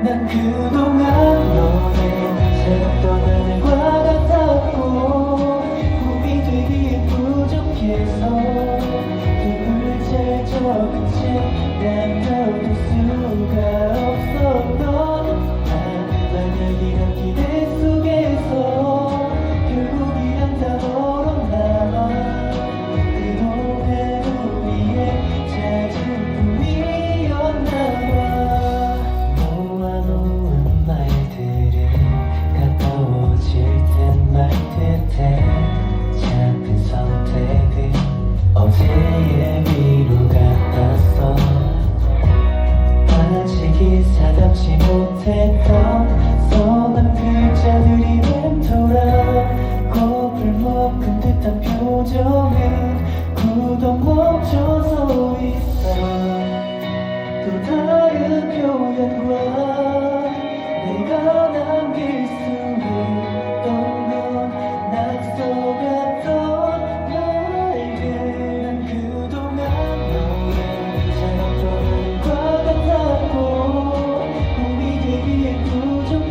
난 그동안 너의 새롭던 하늘과 같았고 꿈이 되기에 부족해서 눈물을 잘 적은 채난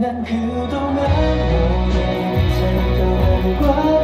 난 그동안 너의 생각과